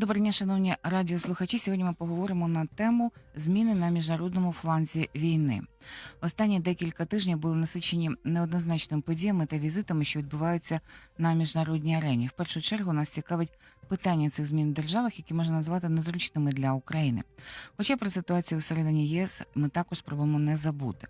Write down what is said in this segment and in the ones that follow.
Доброго дня, шановні радіослухачі. Сьогодні ми поговоримо на тему зміни на міжнародному фланзі війни. Останні декілька тижнів були насичені неоднозначними подіями та візитами, що відбуваються на міжнародній арені. В першу чергу нас цікавить питання цих змін в державах, які можна назвати незручними для України. Хоча про ситуацію всередині ЄС ми також спробуємо не забути.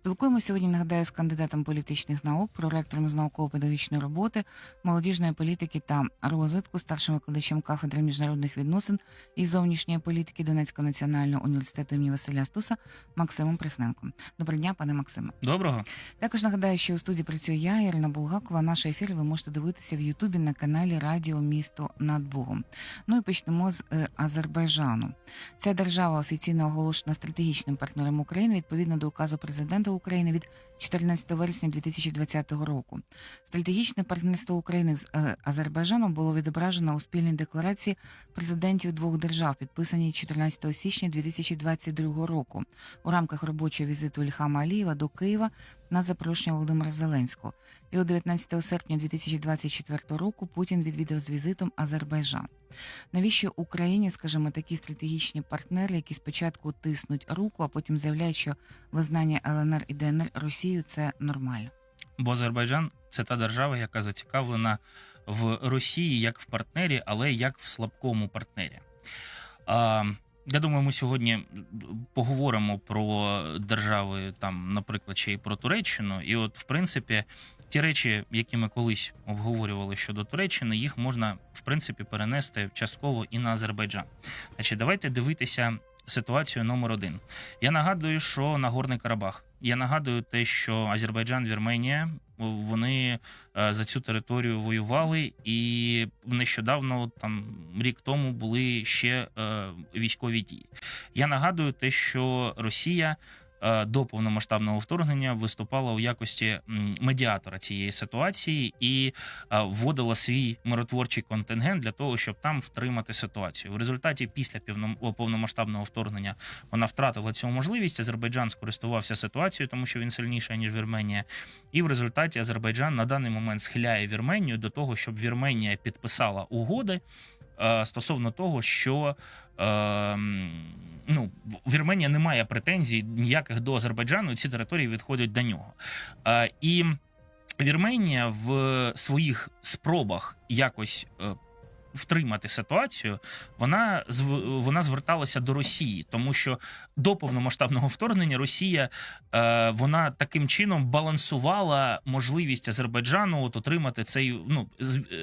Спілкуємося сьогодні. Нагадаю, з кандидатом політичних наук, проректором з науково-педагогічної роботи, молодіжної політики та розвитку, старшим викладачем кафедри міжнародних відносин і зовнішньої політики Донецького національного університету імені Василя Стуса Максимом Прихненком. Доброго дня, пане Максиме. Доброго. Також нагадаю, що у студії працює я, Ірина Булгакова. Наш ефір ви можете дивитися в Ютубі на каналі Радіо Місто над Богом. Ну і почнемо з е, Азербайджану. Ця держава офіційно оголошена стратегічним партнером України відповідно до указу президента України від 14 вересня 2020 року. Стратегічне партнерство України з е, Азербайджаном було відображено у спільній декларації президентів двох держав, підписаній 14 січня 2022 року у рамках робочого візиту Ільхама Алієва до Києва на запрошення Володимира Зеленського. І от 19 серпня 2024 року Путін відвідав з візитом Азербайджан. Навіщо Україні, скажімо, такі стратегічні партнери, які спочатку тиснуть руку, а потім заявляють, що визнання ЛНР і ДНР Росією це нормально? Бо Азербайджан це та держава, яка зацікавлена в Росії як в партнері, але як в слабкому партнері. Я думаю, ми сьогодні поговоримо про держави, там, наприклад, ще й про Туреччину. І, от, в принципі, ті речі, які ми колись обговорювали щодо Туреччини, їх можна в принципі перенести частково і на Азербайджан. Значить, давайте дивитися ситуацію номер один. Я нагадую, що Нагорний Карабах. Я нагадую те, що Азербайджан, Вірменія вони е, за цю територію воювали, і нещодавно, там рік тому, були ще е, військові дії. Я нагадую те, що Росія. Е, До повномасштабного вторгнення виступала у якості медіатора цієї ситуації і е, вводила свій миротворчий контингент для того, щоб там втримати ситуацію. В результаті після повномасштабного вторгнення вона втратила цю можливість. Азербайджан скористувався ситуацією, тому що він сильніший ніж Вірменія. І в результаті Азербайджан на даний момент схиляє Вірменію до того, щоб Вірменія підписала угоди е, стосовно того, що е, м, ну, Вірменія не має претензій ніяких до Азербайджану, і ці території відходять до нього. Е, і Вірменія в своїх спробах якось. Втримати ситуацію, вона вона зверталася до Росії, тому що до повномасштабного вторгнення Росія е, вона таким чином балансувала можливість Азербайджану от отримати цей ну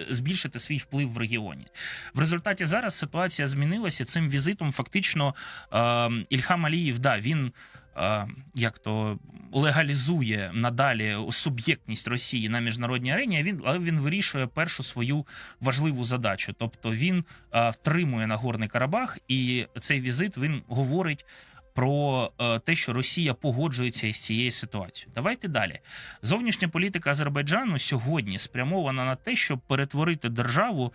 збільшити свій вплив в регіоні. В результаті зараз ситуація змінилася. Цим візитом фактично е, Ільхам Алієв, да, він. Е, Як то легалізує надалі суб'єктність Росії на міжнародній арені, він але він вирішує першу свою важливу задачу. Тобто він е, втримує Нагорний Карабах, і цей візит він говорить про е, те, що Росія погоджується із цією ситуацією. Давайте далі. Зовнішня політика Азербайджану сьогодні спрямована на те, щоб перетворити державу.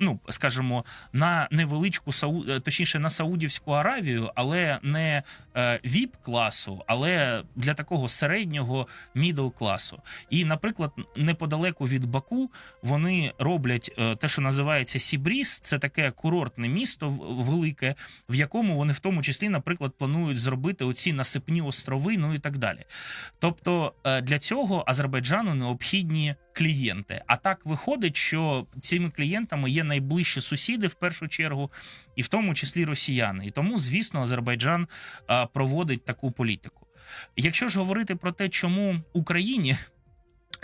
Ну, скажімо, на невеличку Сау... е, точніше на Саудівську Аравію, але не е, віп класу, але для такого середнього мідл класу. І, наприклад, неподалеку від Баку вони роблять е, те, що називається Сібріс. Це таке курортне місто велике, в якому вони в тому числі, наприклад, планують зробити оці насипні острови, ну і так далі. Тобто для цього Азербайджану необхідні клієнти. А так виходить, що цими клієнтами є найближчі сусіди в першу чергу, і в тому числі росіяни. І тому, звісно, Азербайджан проводить таку політику. Якщо ж говорити про те, чому Україні.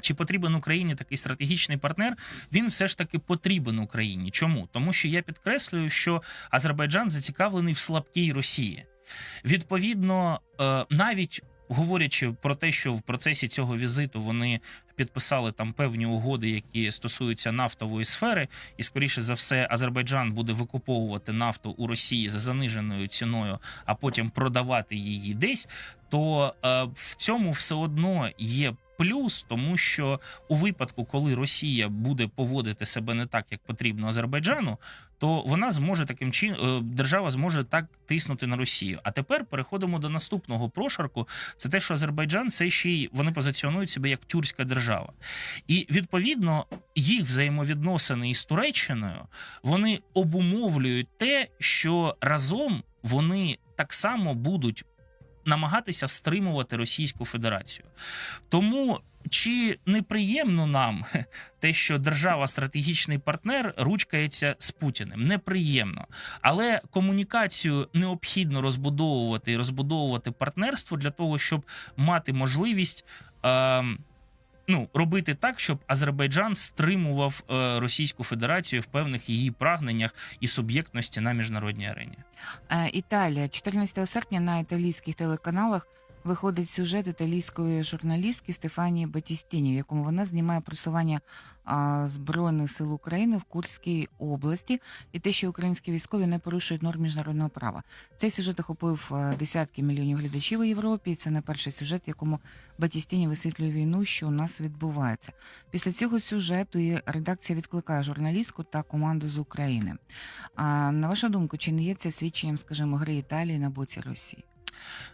Чи потрібен Україні такий стратегічний партнер? Він все ж таки потрібен Україні. Чому? Тому що я підкреслюю, що Азербайджан зацікавлений в слабкій Росії. Відповідно, е, навіть говорячи про те, що в процесі цього візиту вони підписали там певні угоди, які стосуються нафтової сфери, і скоріше за все, Азербайджан буде викуповувати нафту у Росії за заниженою ціною, а потім продавати її десь. То е, в цьому все одно є плюс, тому що у випадку, коли Росія буде поводити себе не так, як потрібно Азербайджану, то вона зможе таким чином, держава зможе так тиснути на Росію. А тепер переходимо до наступного прошарку. Це те, що Азербайджан це ще й вони позиціонують себе як тюркська держава, і відповідно їх взаємовідносини із Туреччиною вони обумовлюють те, що разом вони так само будуть намагатися стримувати Російську Федерацію. Тому чи неприємно нам те, що держава стратегічний партнер ручкається з Путіним? Неприємно, але комунікацію необхідно розбудовувати і розбудовувати партнерство для того, щоб мати можливість. Е, Ну, робити так, щоб Азербайджан стримував е, Російську Федерацію в певних її прагненнях і суб'єктності на міжнародній арені. Е, Італія 14 серпня на італійських телеканалах виходить сюжет італійської журналістки Стефанії Батістіні, в якому вона знімає просування збройних сил України в Курській області і те, що українські військові не порушують норм міжнародного права. Цей сюжет охопив е, десятки мільйонів глядачів у Європі. і Це не перший сюжет, в якому Батістіні висвітлює війну, що у нас відбувається. Після цього сюжету і редакція відкликає журналістку та команду з України. А на вашу думку, чи не є це свідченням, скажімо, гри Італії на боці Росії?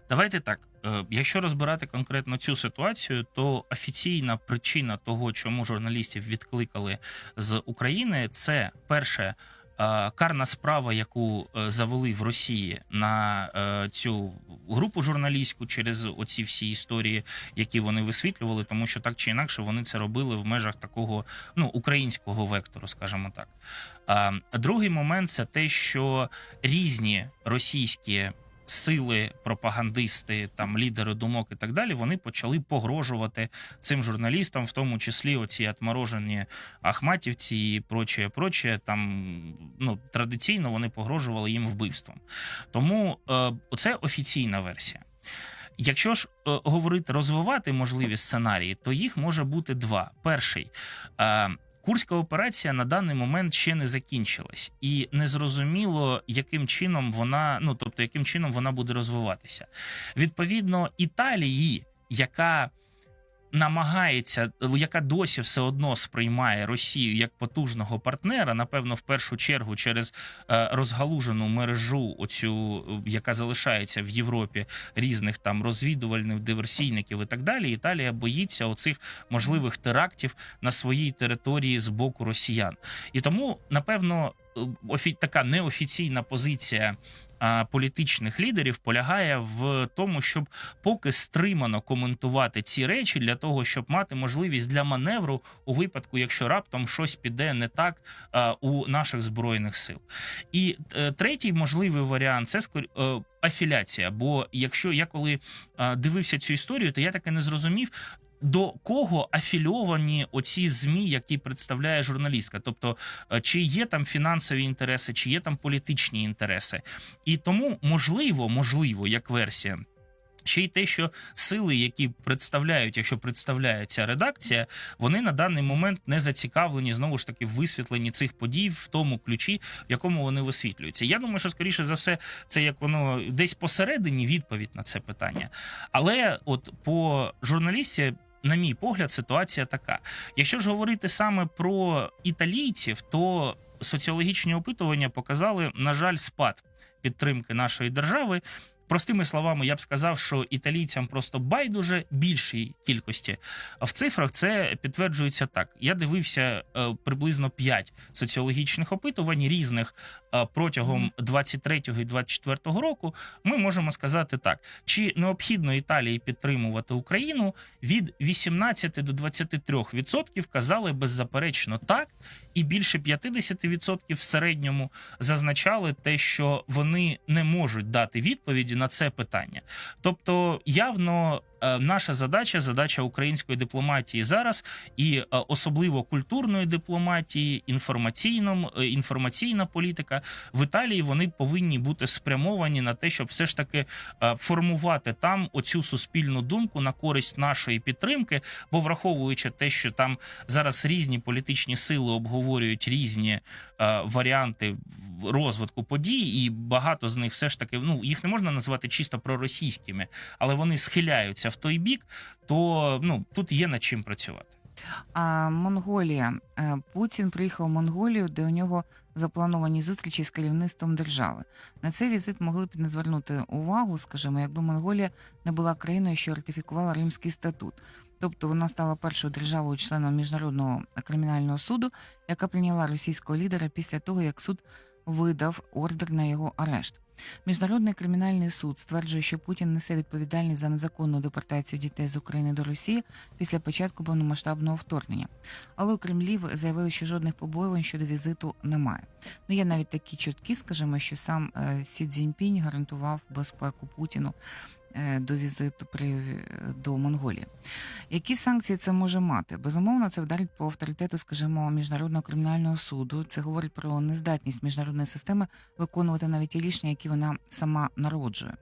Давайте так. е, Якщо розбирати конкретно цю ситуацію, то офіційна причина того, чому журналістів відкликали з України, це перше. е, Карна справа, яку е, завели в Росії на цю групу журналістську через оці всі історії, які вони висвітлювали, тому що так чи інакше вони це робили в межах такого ну українського вектору, скажімо так. Другий момент це те, що різні російські сили, пропагандисти, там лідери думок і так далі, вони почали погрожувати цим журналістам, в тому числі оці отморожені ахматівці і прочее, прочее. Там ну традиційно вони погрожували їм вбивством. Тому е, це офіційна версія. Якщо ж е, говорити розвивати можливі сценарії, то їх може бути два. Перший е, Курська операція на даний момент ще не закінчилась, і незрозуміло, яким чином вона, ну тобто, яким чином вона буде розвиватися. Відповідно, Італії, яка намагається, яка досі все одно сприймає Росію як потужного партнера, напевно, в першу чергу через е, розгалужену мережу, оцю яка залишається в Європі різних там розвідувальних диверсійників і так далі. Італія боїться оцих можливих терактів на своїй території з боку росіян, і тому напевно така неофіційна позиція. Політичних лідерів полягає в тому, щоб поки стримано коментувати ці речі для того, щоб мати можливість для маневру у випадку, якщо раптом щось піде не так у наших збройних сил. І е, третій можливий варіант це е, афіляція. Бо якщо я коли е, дивився цю історію, то я таки не зрозумів. До кого афільовані оці змі, які представляє журналістка? Тобто, е, чи є там фінансові інтереси, чи є там політичні інтереси, і тому можливо, можливо, як версія. Ще й те, що сили, які представляють, якщо представляє ця редакція, вони на даний момент не зацікавлені знову ж таки в висвітленні цих подій в тому ключі, в якому вони висвітлюються. Я думаю, що скоріше за все, це як воно десь посередині відповідь на це питання. Але от по журналісті. На мій погляд, ситуація така. Якщо ж говорити саме про італійців, то соціологічні опитування показали, на жаль, спад підтримки нашої держави. Простими словами, я б сказав, що італійцям просто байдуже більшій кількості. В цифрах це підтверджується так. Я дивився е, приблизно 5 соціологічних опитувань різних протягом 23-го і 24-го року. Ми можемо сказати так: чи необхідно Італії підтримувати Україну від 18 до 23% казали беззаперечно так, і більше 50% в середньому зазначали те, що вони не можуть дати відповіді на це питання. Тобто, явно наша задача, задача української дипломатії зараз, і е, особливо культурної дипломатії, інформаційном, е, інформаційна політика. В Італії вони повинні бути спрямовані на те, щоб все ж таки е, формувати там оцю суспільну думку на користь нашої підтримки, бо враховуючи те, що там зараз різні політичні сили обговорюють різні е, варіанти розвитку подій, і багато з них все ж таки ну їх не можна назвати чисто проросійськими, але вони схиляються в той бік, то ну тут є над чим працювати. А Монголія. Е, Путін приїхав в Монголію, де у нього заплановані зустрічі з керівництвом держави. На цей візит могли б не звернути увагу, скажімо, якби Монголія не була країною, що ратифікувала Римський статут. Тобто вона стала першою державою членом міжнародного кримінального суду, яка прийняла російського лідера після того, як суд видав ордер на його арешт. Міжнародний кримінальний суд стверджує, що Путін несе відповідальність за незаконну депортацію дітей з України до Росії після початку повномасштабного вторгнення. Але у Кремлі заявили, що жодних побоювань щодо візиту немає. Ну є навіть такі чутки, скажімо, що сам е, Сі Цзіньпінь гарантував безпеку Путіну до візиту при до Монголії. Які санкції це може мати? Безумовно, це вдарить по авторитету, скажімо, міжнародного кримінального суду. Це говорить про нездатність міжнародної системи виконувати навіть ті рішення, які вона сама народжує.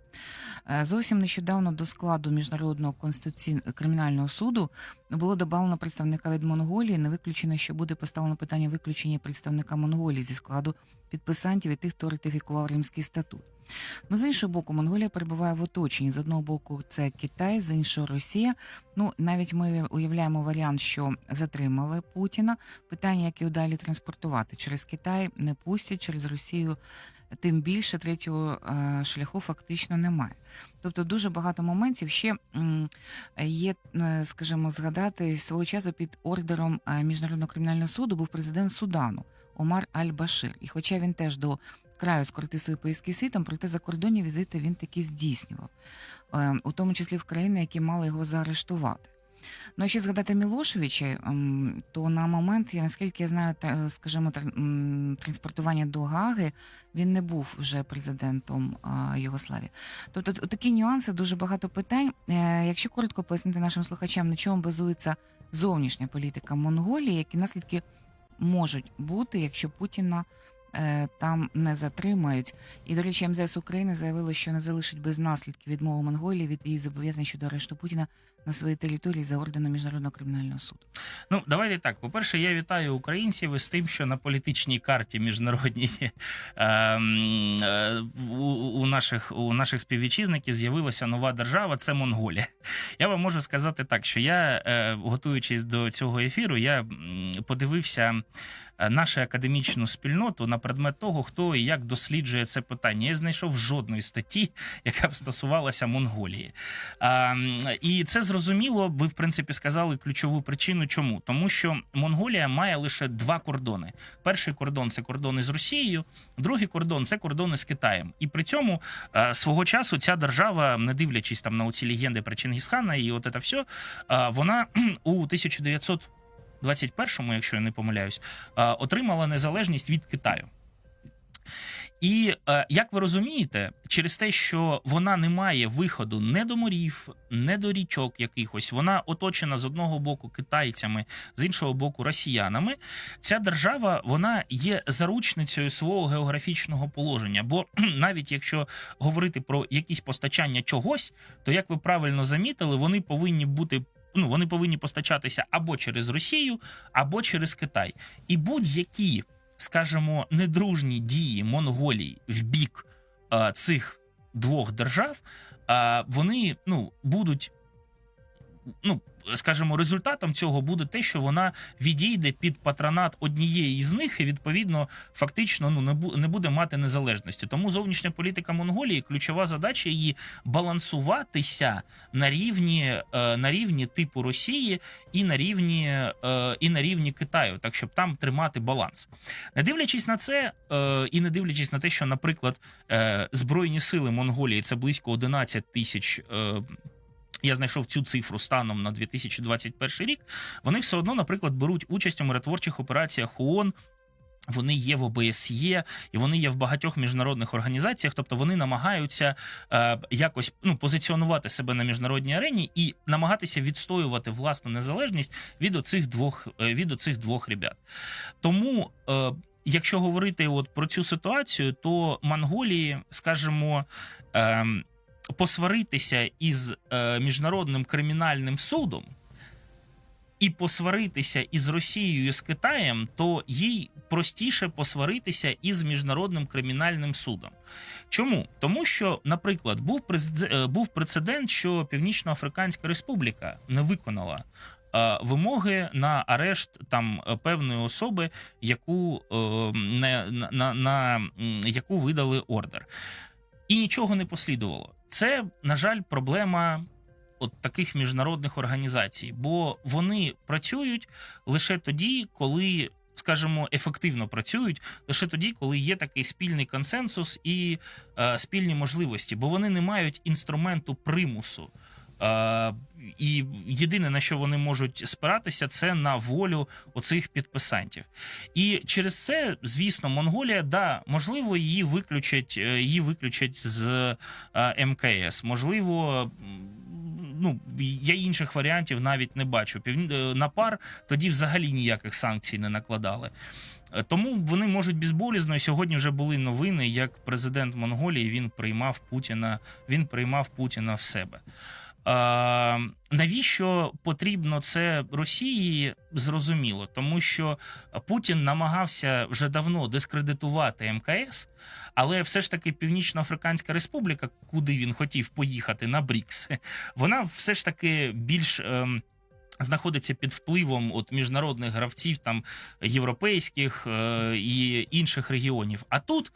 Е, Зовсім нещодавно до складу міжнародного конституційного кримінального суду було додано представника від Монголії. Не виключено, що буде поставлено питання виключення представника Монголії зі складу підписантів і тих, хто ратифікував Римський статут. Ну, з іншого боку, Монголія перебуває в оточенні. З одного боку, це Китай, з іншого Росія. Ну, навіть ми уявляємо варіант, що затримали Путіна. Питання, як його далі транспортувати через Китай не пустять, через Росію. Тим більше третього е, шляху фактично немає. Тобто дуже багато моментів ще є, е, скажімо, згадати свого часу під ордером е, міжнародного кримінального суду був президент Судану Омар Аль-Башир. І хоча він теж до краю скоротив свої поїздки світом, проте закордонні візити він таки здійснював, е, у тому числі в країни, які мали його заарештувати. Ну, якщо згадати Мілошевича, ем, то на момент, я наскільки я знаю, скажімо, транспортування до Гаги, він не був вже президентом а, Югославії. Тобто такі нюанси, дуже багато питань. Е, Якщо коротко пояснити нашим слухачам, на чому базується зовнішня політика Монголії, які наслідки можуть бути, якщо Путіна е, там не затримають. І, до речі, МЗС України заявило, що не залишить без наслідків відмову Монголії від її зобов'язань щодо арешту Путіна на своїй території за орденом Міжнародного кримінального суду. Ну, давайте так. По-перше, я вітаю українців із тим, що на політичній карті міжнародній ем, е, у, у, наших, у наших співвітчизників з'явилася нова держава це Монголія. Я вам можу сказати так, що я, е, готуючись до цього ефіру, я подивився. Е, нашу академічну спільноту на предмет того, хто і як досліджує це питання. Я знайшов жодної статті, яка б стосувалася Монголії. І це зрозуміло, ви в принципі сказали ключову причину, чому тому, що Монголія має лише два кордони: перший кордон це кордони з Росією, другий кордон це кордони з Китаєм. І при цьому е, свого часу ця держава, не дивлячись там на оці легенди про Чингісхана і от це все, вона у 1900 21-му, якщо я не помиляюсь, отримала незалежність від Китаю. І е, як ви розумієте, через те, що вона не має виходу не до морів, не до річок якихось, вона оточена з одного боку китайцями, з іншого боку, росіянами. Ця держава вона є заручницею свого географічного положення. Бо навіть якщо говорити про якісь постачання чогось, то як ви правильно замітили, вони повинні бути Ну, вони повинні постачатися або через Росію, або через Китай. І будь-які скажімо, недружні дії Монголії в бік е, цих двох держав, е, вони ну, будуть. Ну, скажімо, результатом цього буде те, що вона відійде під патронат однієї з них, і відповідно фактично ну не не буде мати незалежності. Тому зовнішня політика Монголії ключова задача її балансуватися на рівні е, на рівні типу Росії і на рівні е, і на рівні Китаю, так щоб там тримати баланс. Не дивлячись на це, е, і не дивлячись на те, що, наприклад, збройні сили Монголії це близько 11 тисяч. Я знайшов цю цифру станом на 2021 рік. Вони все одно, наприклад, беруть участь у миротворчих операціях ООН. Вони є в ОБСЄ, і вони є в багатьох міжнародних організаціях. Тобто вони намагаються е, якось ну позиціонувати себе на міжнародній арені і намагатися відстоювати власну незалежність від оцих двох е, від оцих двох ребят. Тому, е, якщо говорити от про цю ситуацію, то Монголії, скажімо, е, посваритися із е, міжнародним кримінальним судом. і посваритися із Росією і з Китаєм, то їй простіше посваритися із міжнародним кримінальним судом. Чому? Тому що, наприклад, був е, був прецедент, що Північноафриканська Республіка не виконала. е, Вимоги на арешт там е, певної особи, яку на, на, на, на яку видали ордер, і нічого не послідувало. Це, на жаль, проблема от таких міжнародних організацій, бо вони працюють лише тоді, коли. Скажімо, ефективно працюють лише тоді, коли є такий спільний консенсус і е, спільні можливості, бо вони не мають інструменту примусу. Е, і єдине на що вони можуть спиратися, це на волю оцих підписантів. І через це, звісно, Монголія, да, можливо, її виключать, е, її виключать з е, МКС. Можливо, ну я інших варіантів навіть не бачу. Е, На пар тоді взагалі ніяких санкцій не накладали. Тому вони можуть безболізно. І сьогодні вже були новини, як президент Монголії він приймав Путіна. Він приймав Путіна в себе. А, навіщо потрібно це Росії? Зрозуміло, тому що Путін намагався вже давно дискредитувати МКС, але все ж таки Північноафриканська Республіка, куди він хотів поїхати на Брікс, вона все ж таки більш. ем, Знаходиться під впливом от міжнародних гравців, там європейських е, і інших регіонів. А тут,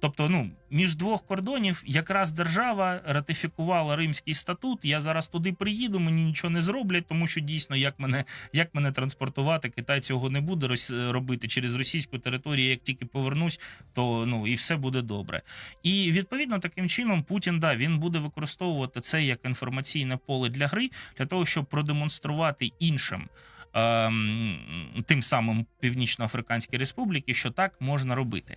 тобто, ну між двох кордонів, якраз держава ратифікувала Римський статут. Я зараз туди приїду, мені нічого не зроблять, тому що дійсно, як мене як мене транспортувати, Китай цього не буде рос- робити через російську територію. Як тільки повернусь, то ну і все буде добре. І відповідно таким чином Путін да він буде використовувати це як інформаційне поле для гри, для того, щоб продемонструвати іншим. ем, Тим самим Північноафриканській Республіки, що так можна робити.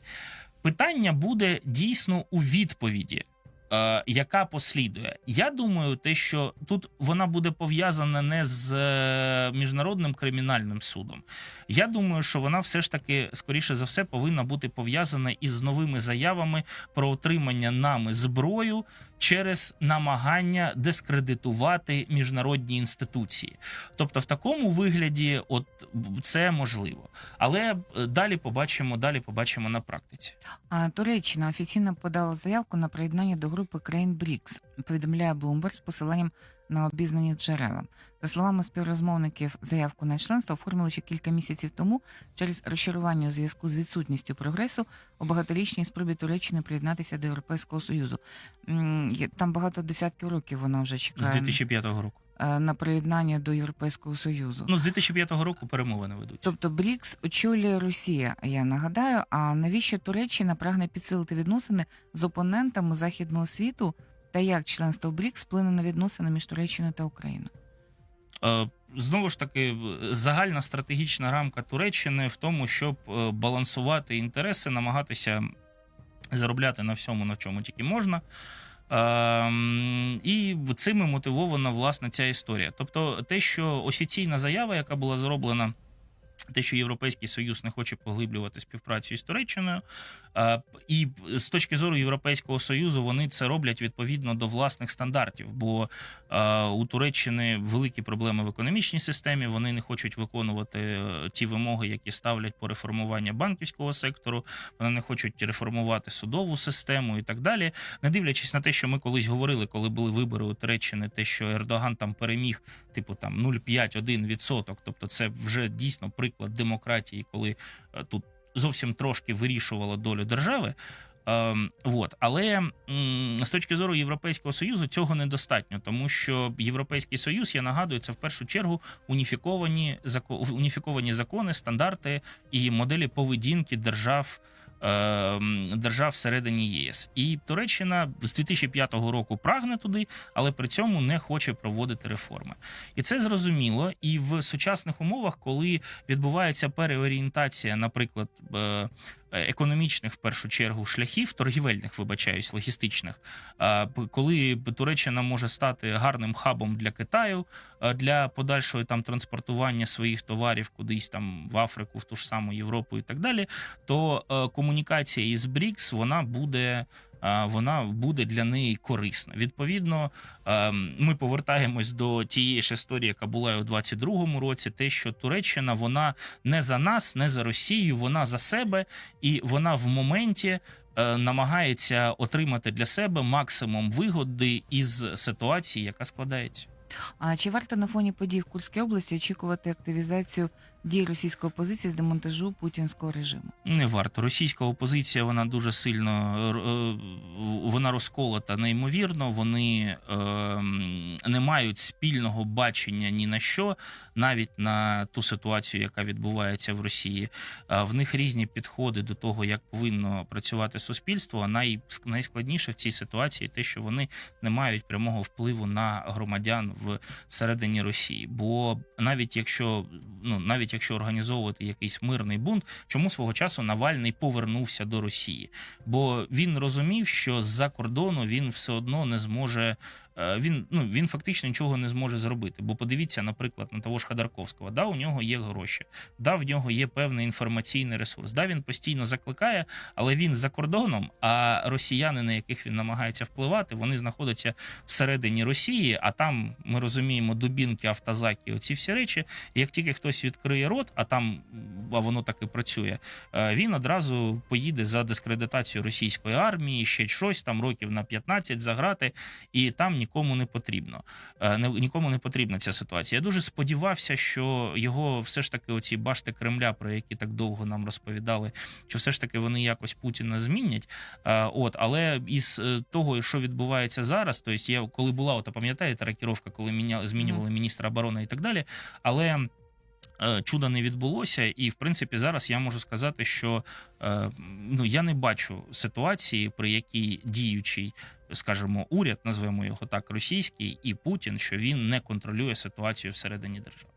Питання буде дійсно у відповіді, е, яка послідує. Я думаю, те, що тут вона буде пов'язана не з е, міжнародним кримінальним судом. Я думаю, що вона все ж таки, скоріше за все, повинна бути пов'язана із новими заявами про отримання нами зброю через намагання дискредитувати міжнародні інституції. Тобто, в такому вигляді, от це можливо. Але е, далі побачимо, далі побачимо на практиці. А Туреччина офіційно подала заявку на приєднання до групи країн БРІКС, повідомляє Bloomberg з посиланням на обізнані джерела. За словами співрозмовників, заявку на членство оформили ще кілька місяців тому через розчарування у зв'язку з відсутністю прогресу у багаторічній спробі Туреччини приєднатися до Європейського Союзу. Там багато десятків років вона вже чекає. З чекає 2005 року. е, на приєднання до Європейського Союзу. Ну з 2005 року перемовини ведуться. Тобто БРІКС очолює Росія, я нагадаю. А навіщо Туреччина прагне підсилити відносини з опонентами західного світу та як членство в БРІКС вплине на відносини між Туреччиною та Україною? Е, Знову ж таки, загальна стратегічна рамка Туреччини в тому, щоб е, балансувати інтереси, намагатися заробляти на всьому, на чому тільки можна. Ем, І цим мотивована власне ця історія. Тобто, те, що офіційна заява, яка була зроблена, те, що Європейський Союз не хоче поглиблювати співпрацю із Туреччиною, і з точки зору Європейського Союзу вони це роблять відповідно до власних стандартів. Бо у Туреччини великі проблеми в економічній системі. Вони не хочуть виконувати е, ті вимоги, які ставлять по реформуванню банківського сектору. Вони не хочуть реформувати судову систему і так далі. Не дивлячись на те, що ми колись говорили, коли були вибори у Туреччини, те, що Ердоган там переміг, типу там 0,5-1%. Тобто, це вже дійсно приклад демократії, коли е, тут зовсім трошки вирішувало долю держави. Ем, вот. Але з точки зору Європейського союзу цього недостатньо, тому що Європейський союз, я нагадую, це в першу чергу уніфіковані уніфіковані закони, стандарти і моделі поведінки держав. Ем, Держав всередині ЄС і Туреччина з 2005 року прагне туди, але при цьому не хоче проводити реформи. І це зрозуміло. І в сучасних умовах, коли відбувається переорієнтація, наприклад, е, економічних в першу чергу шляхів, торгівельних, вибачаюсь, логістичних, е, коли Туреччина може стати гарним хабом для Китаю е, для подальшого там транспортування своїх товарів кудись там в Африку, в ту ж саму Європу і так далі, то е, комунікація із БРІКС вона буде. Вона буде для неї корисна. Відповідно, ми повертаємось до тієї ж історії, яка була і у 22-му році. Те, що Туреччина вона не за нас, не за Росію, вона за себе, і вона в моменті. е, Намагається отримати для себе максимум вигоди із ситуації, яка складається. А чи варто на фоні подій в Курській області очікувати активізацію дій російської опозиції з демонтажу путінського режиму? Не варто. Російська опозиція вона дуже сильно е, вона розколота неймовірно. Вони е, не мають спільного бачення ні на що, навіть на ту ситуацію, яка відбувається в Росії. В них різні підходи до того, як повинно працювати суспільство. А най, найскладніше в цій ситуації те, що вони не мають прямого впливу на громадян в середині Росії. Бо навіть якщо ну навіть якщо організовувати якийсь мирний бунт, чому свого часу Навальний повернувся до Росії? Бо він розумів, що з-за кордону він все одно не зможе. Е, Він ну він фактично нічого не зможе зробити. Бо подивіться, наприклад, на того ж Ходорковського. Да, у нього є гроші, да, в нього є певний інформаційний ресурс. Да, він постійно закликає, але він за кордоном. А росіяни, на яких він намагається впливати, вони знаходяться всередині Росії. А там ми розуміємо дубінки, автозаки, оці всі речі. Як тільки хтось відкриє рот, а там а воно так і працює, е, він одразу поїде за дискредитацію російської армії, ще щось там років на 15 заграти, і там нікому не потрібно. Е, Нікому не потрібна ця ситуація. Я дуже сподівався, що його все ж таки оці башти Кремля, про які так довго нам розповідали, що все ж таки вони якось Путіна змінять. Е, От, але із того, що відбувається зараз, то я коли була, от пам'ятаєте, ракіровка, коли міня, змінювали міністра оборони і так далі, але. Е, Чуда не відбулося, і в принципі зараз я можу сказати, що е, ну я не бачу ситуації, при якій діючий, скажімо, уряд, назвемо його так, російський, і Путін, що він не контролює ситуацію всередині держави.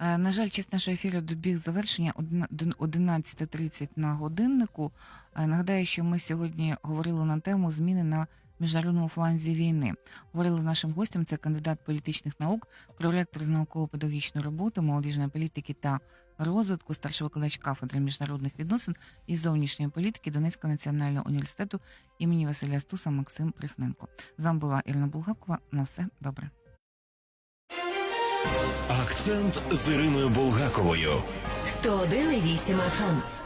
Е, На жаль, час нашого ефіру добіг завершення Одна- дон- 11.30 на годиннику. Нагадаю, що ми сьогодні говорили на тему зміни на міжнародному фланзі війни. Говорили з нашим гостем. Це кандидат політичних наук, проректор з науково-педагогічної роботи, молодіжної політики та розвитку, старший викладач кафедри міжнародних відносин і зовнішньої політики Донецького національного університету імені Василя Стуса Максим Прихненко. З вами була Ірина Булгакова. На все добре. Акцент з Іриною Булгаковою. 101,8 FM.